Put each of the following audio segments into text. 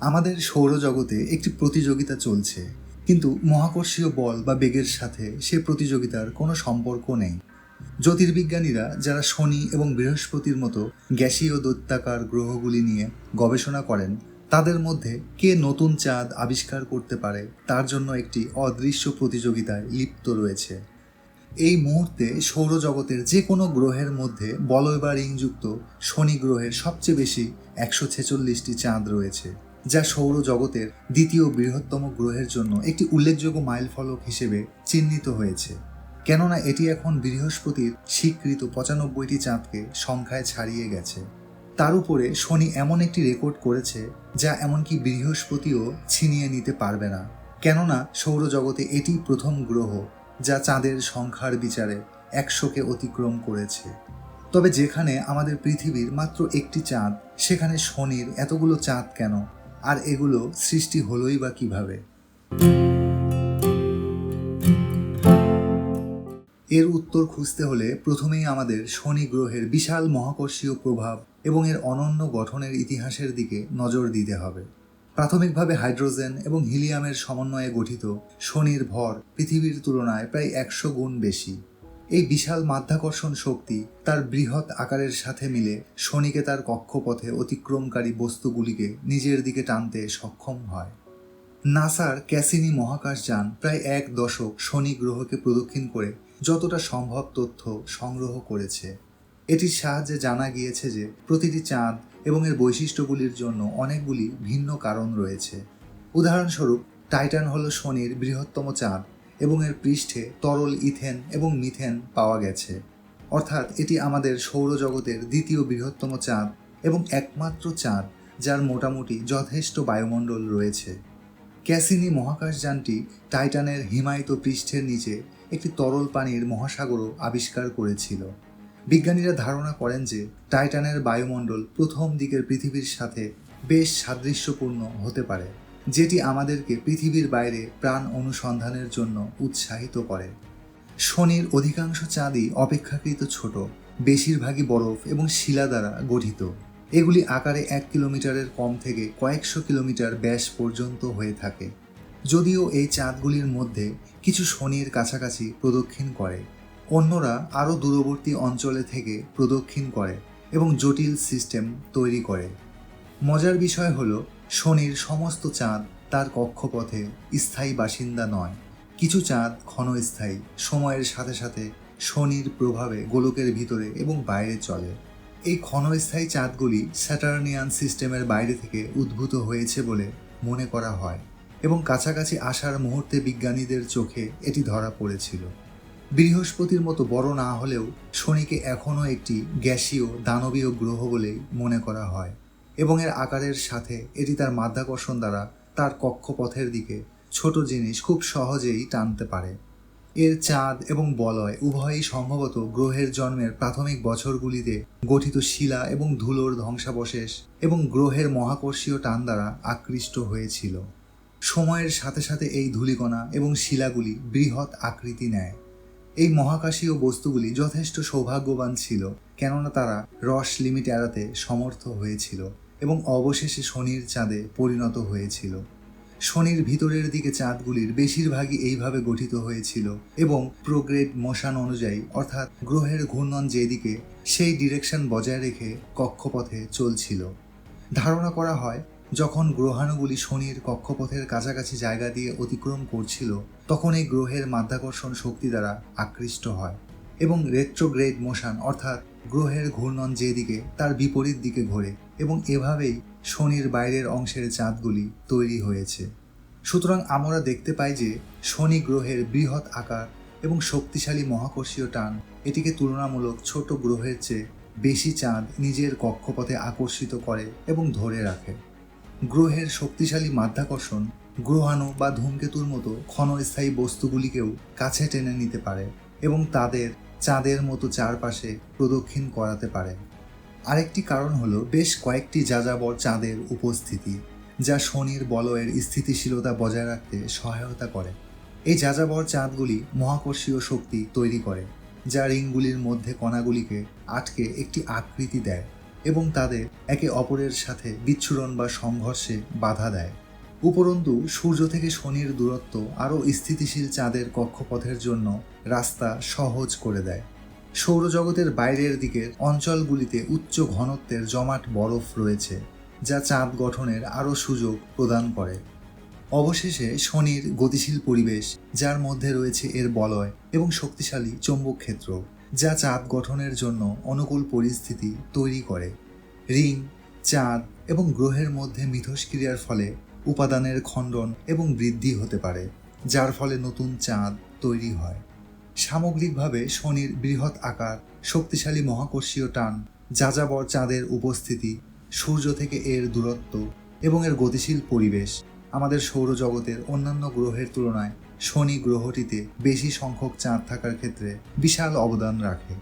আমাদের সৌরজগতে একটি প্রতিযোগিতা চলছে। কিন্তু মহাকর্ষীয় বল বা বেগের সাথে সে প্রতিযোগিতার কোনো সম্পর্ক নেই। জ্যোতির্বিজ্ঞানীরা যারা শনি এবং বৃহস্পতির মতো গ্যাসীয় দৈত্যাকার গ্রহগুলি নিয়ে গবেষণা করেন, তাদের মধ্যে কে নতুন চাঁদ আবিষ্কার করতে পারে, তার জন্য একটি অদৃশ্য প্রতিযোগিতায় লিপ্ত রয়েছে। এই মুহূর্তে সৌরজগতের যে কোনো গ্রহের মধ্যে বলয় বা রিংযুক্ত শনি গ্রহের সবচেয়ে বেশি একশো ছেচল্লিশটি চাঁদ রয়েছে। যা সৌরজগতের দ্বিতীয় বৃহত্তম গ্রহের জন্য একটি উল্লেখযোগ্য মাইলফলক হিসেবে চিহ্নিত হয়েছে। কেননা এটি এখন বৃহস্পতির স্বীকৃত পঁচানব্বইটি চাঁদকে সংখ্যায় ছাড়িয়ে গেছে। তার উপরে শনি এমন একটি রেকর্ড করেছে যা এমনকি বৃহস্পতিও ছিনিয়ে নিতে পারবে না। কেননা সৌরজগতে এটি প্রথম গ্রহ যা চাঁদের সংখ্যার বিচারে একশোকে অতিক্রম করেছে। তবে যেখানে আমাদের পৃথিবীর মাত্র একটি চাঁদ, সেখানে শনির এতগুলো চাঁদ কেন? আর এগুলো সৃষ্টি হলোই বা কীভাবে? এর উত্তর খুঁজতে হলে প্রথমেই আমাদের শনি গ্রহের বিশাল মহাকর্ষীয় প্রভাব এবং এর অনন্য গঠনের ইতিহাসের দিকে নজর দিতে হবে। প্রাথমিকভাবে হাইড্রোজেন এবং হিলিয়ামের সমন্বয়ে গঠিত শনির ভর পৃথিবীর তুলনায় প্রায় একশো গুণ বেশি। এই বিশাল মাধ্যাকর্ষণ শক্তি তার বৃহৎ আকারের সাথে মিলে শনিকে তার কক্ষপথে অতিক্রমকারী বস্তুগুলিকে নিজের দিকে টানতে সক্ষম হয়। নাসার ক্যাসিনি মহাকাশযান প্রায় এক দশক শনি গ্রহকে প্রদক্ষিণ করে যতটা সম্ভব তথ্য সংগ্রহ করেছে। এটির সাহায্যে জানা গিয়েছে যে প্রতিটি চাঁদ এবং এর বৈশিষ্ট্যগুলির জন্য অনেকগুলি ভিন্ন কারণ রয়েছে। উদাহরণস্বরূপ, টাইটান হল শনির বৃহত্তম চাঁদ এবং এর পৃষ্ঠে তরল ইথেন এবং মিথেন পাওয়া গেছে। অর্থাৎ এটি আমাদের সৌরজগতের দ্বিতীয় বৃহত্তম চাঁদ এবং একমাত্র চাঁদ যার মোটামুটি যথেষ্ট বায়ুমণ্ডল রয়েছে। ক্যাসিনি মহাকাশযানটি টাইটানের হিমায়িত পৃষ্ঠের নিচে একটি তরল পানির মহাসাগরও আবিষ্কার করেছিল। বিজ্ঞানীরা ধারণা করেন যে টাইটানের বায়ুমণ্ডল প্রথম দিকের পৃথিবীর সাথে বেশ সাদৃশ্যপূর্ণ হতে পারে। যেটি আমাদেরকে পৃথিবীর বাইরে প্রাণ অনুসন্ধানের জন্য উৎসাহিত করে। শনির অধিকাংশ চাঁদই অপেক্ষাকৃত ছোট, বেশিরভাগই বরফ এবং শিলা দ্বারা গঠিত। এগুলি আকারে এক কিলোমিটারের কম থেকে কয়েকশো কিলোমিটার ব্যাস পর্যন্ত হয়ে থাকে। যদিও এই চাঁদগুলির মধ্যে কিছু শনির কাছাকাছি প্রদক্ষিণ করে, অন্যরা আরও দূরবর্তী অঞ্চলে থেকে প্রদক্ষিণ করে এবং জটিল সিস্টেম তৈরি করে। মজার বিষয় হল শনির সমস্ত চাঁদ তার কক্ষপথে স্থায়ী বাসিন্দা নয়। কিছু চাঁদ ক্ষণস্থায়ী, সময়ের সাথে সাথে শনির প্রভাবে গোলকের ভিতরে এবং বাইরে চলে। এই ক্ষণস্থায়ী চাঁদগুলি স্যাটার্নিয়ান সিস্টেমের বাইরে থেকে উদ্ভূত হয়েছে বলে মনে করা হয় এবং কাছাকাছি আসার মুহূর্তে বিজ্ঞানীদের চোখে এটি ধরা পড়েছিল। বৃহস্পতির মতো বড় না হলেও শনিকে এখনও একটি গ্যাসীয় দানবীয় গ্রহ বলেই মনে করা হয়। এবং এর আকারের সাথে এটি তার মাধ্যাকর্ষণ দ্বারা তার কক্ষপথের দিকে ছোট জিনিস খুব সহজেই টানতে পারে। এর চাঁদ এবং বলয় উভয়ই সম্ভবত গ্রহের জন্মের প্রাথমিক বছরগুলিতে গঠিত শিলা এবং ধুলোর ধ্বংসাবশেষ এবং গ্রহের মহাকর্ষীয় টান দ্বারা আকৃষ্ট হয়েছিল। সময়ের সাথে সাথে এই ধূলিকণা এবং শিলাগুলি বৃহৎ আকৃতি নেয়। এই মহাকাশীয় বস্তুগুলি যথেষ্ট সৌভাগ্যবান ছিল, কেননা তারা রস লিমিট এড়াতে সমর্থ হয়েছিল। এবং অবশেষে শনির চাঁদে পরিণত হয়েছিল। শনির ভিতরের দিকে চাঁদগুলির বেশিরভাগই এইভাবে গঠিত হয়েছিল এবং প্রোগ্রেড মোশন অনুযায়ী, অর্থাৎ গ্রহের ঘূর্ণন যেদিকে, সেই ডিরেকশন বজায় রেখে কক্ষপথে চলছিল। ধারণা করা হয়, যখন গ্রহাণুগুলি শনির কক্ষপথের কাছাকাছি জায়গা দিয়ে অতিক্রম করছিল, তখন এই গ্রহের মাধ্যাকর্ষণ শক্তি দ্বারা আকৃষ্ট হয় এবং রেট্রোগ্রেড মোশন অর্থাৎ গ্রহের ঘূর্ণন যেদিকে, তার বিপরীত দিকে ঘোরে। এবং এভাবেই শনির বাইরের অংশের চাঁদগুলি তৈরি হয়েছে। সুতরাং আমরা দেখতে পাই যে শনি গ্রহের বৃহৎ আকার এবং শক্তিশালী মহাকর্ষীয় টান এটিকে তুলনামূলক ছোট গ্রহের চেয়ে বেশি চাঁদ নিজের কক্ষপথে আকর্ষিত করে এবং ধরে রাখে। গ্রহের শক্তিশালী মাধ্যাকর্ষণ গ্রহাণু বা ধূমকেতুর মতো ক্ষণস্থায়ী বস্তুগুলিকেও কাছে টেনে নিতে পারে এবং তাদের চাঁদের মতো চারপাশে প্রদক্ষিণ করাতে পারে। আরেকটি কারণ হলো বেশ কয়েকটি যাযাবর চাঁদের উপস্থিতি, যা শনির বলয়ের স্থিতিশীলতা বজায় রাখতে সহায়তা করে। এই যাযাবর চাঁদগুলি মহাকর্ষীয় শক্তি তৈরি করে, যা রিংগুলির মধ্যে কণাগুলিকে আটকে একটি আকৃতি দেয় এবং তাদের একে অপরের সাথে বিচ্ছুরণ বা সংঘর্ষে বাধা দেয়। উপরন্তু, সূর্য থেকে শনির দূরত্ব আরও স্থিতিশীল চাঁদের কক্ষপথের জন্য রাস্তা সহজ করে দেয়। সৌরজগতের বাইরের দিকের অঞ্চলগুলিতে উচ্চ ঘনত্বের জমাট বরফ রয়েছে, যা চাঁদ গঠনের আরও সুযোগ প্রদান করে। অবশেষে শনির গতিশীল পরিবেশ, যার মধ্যে রয়েছে এর বলয় এবং শক্তিশালী চৌম্বক ক্ষেত্র, যা চাঁদ গঠনের জন্য অনুকূল পরিস্থিতি তৈরি করে। রিং চাঁদ এবং গ্রহের মধ্যে মিথস্ক্রিয়ার ফলে উপাদানের খণ্ডন এবং বৃদ্ধি হতে পারে, যার ফলে নতুন চাঁদ তৈরি হয়। সামগ্রিকভাবে শনির বৃহৎ আকার, শক্তিশালী মহাকর্ষীয় টান, যাযাবর চাঁদের উপস্থিতি, সূর্য থেকে এর দূরত্ব এবং এর গতিশীল পরিবেশ আমাদের সৌরজগতের অন্যান্য গ্রহের তুলনায় শনি গ্রহটিতে বেশি সংখ্যক চাঁদ থাকার ক্ষেত্রে বিশাল অবদান রাখে।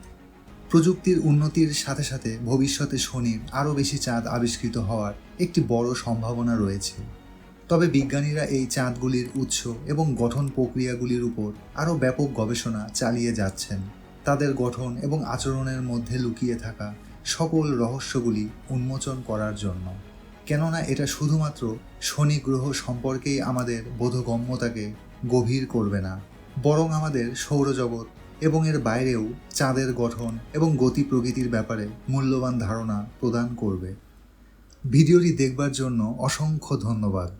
প্রযুক্তির উন্নতির সাথে সাথে ভবিষ্যতে শনির আরও বেশি চাঁদ আবিষ্কৃত হওয়ার একটি বড় সম্ভাবনা রয়েছে। তবে বিজ্ঞানীরা এই চাঁদগুলির উৎস এবং গঠন প্রক্রিয়াগুলির উপর আরও ব্যাপক গবেষণা চালিয়ে যাচ্ছেন। তাদের গঠন এবং আচরণের মধ্যে লুকিয়ে থাকা সকল রহস্যগুলি উন্মোচন করার জন্য। কেননা এটা শুধুমাত্র শনি গ্রহ সম্পর্কেই আমাদের বোধগম্যতাকে গভীর করবে না, বরং আমাদের সৌরজগৎ এবং এর বাইরেও চাঁদের গঠন এবং গতি প্রকৃতির ব্যাপারে মূল্যবান ধারণা প্রদান করবে। ভিডিওটি দেখবার জন্য অসংখ্য ধন্যবাদ।